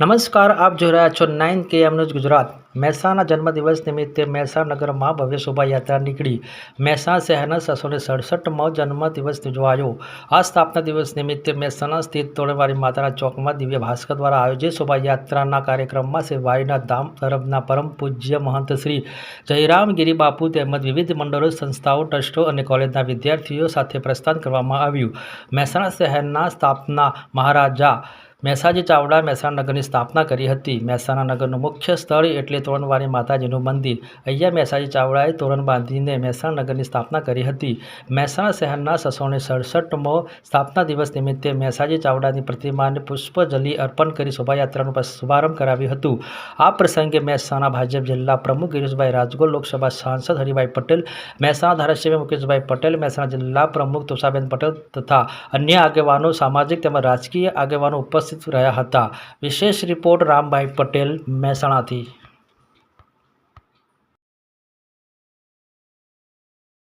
નમસ્કાર, આપ જોઈ રહ્યા છો નાઇન કે એમ ન્યૂઝ ગુજરાત. મહેસાણા જન્મદિવસ નિમિત્તે મહેસાણા નગરમાં ભવ્ય શોભાયાત્રા નીકળી. મહેસાણા શહેરના છસો ને સડસઠમો જન્મદિવસ ઉજવાયો. આ સ્થાપના દિવસ નિમિત્તે મહેસાણા સ્થિત તોરણવાડી માતાના ચોકમાં દિવ્ય ભાસ્કર દ્વારા આયોજિત શોભાયાત્રાના કાર્યક્રમમાં સેવાઈના ધામ તરફના પરમ પૂજ્ય મહંત શ્રી જયરામ બાપુ તેમજ વિવિધ મંડળો, સંસ્થાઓ, ટ્રસ્ટો અને કોલેજના વિદ્યાર્થીઓ સાથે પ્રસ્થાન કરવામાં આવ્યું. મહેસાણા શહેરના સ્થાપના મહારાજા મહેસાજી ચાવડા મહેસાણા નગરની સ્થાપના કરી હતી. મહેસાણા નગરનું મુખ્ય સ્થળ એટલે તોરણવાળી માતાજીનું મંદિર. અહીંયા મહેસાજી ચાવડાએ તોરણ બાંધીને મહેસાણા નગરની સ્થાપના કરી હતી. મહેસાણા શહેરના સસોને સડસઠમો સ્થાપના દિવસ નિમિત્તે મહેસાજી ચાવડાની પ્રતિમાને પુષ્પજલી અર્પણ કરી શોભાયાત્રાનો શુભારંભ કરાવ્યું હતું. આ પ્રસંગે મહેસાણા ભાજપ જિલ્લા પ્રમુખ ગિરીશભાઈ રાજગોર લોકસભા સાંસદ હરિભાઈ પટેલ, મહેસાણા ધારાસભ્ય મુકેશભાઈ પટેલ, મહેસાણા જિલ્લા પ્રમુખ તુષાબેન પટેલ તથા અન્ય આગેવાનો, સામાજિક તેમજ રાજકીય આગેવાનો ઉપસ્થિત રહ્યા હતા. વિશેષ રિપોર્ટ રામભાઈ પટેલ મહેસાણાથી.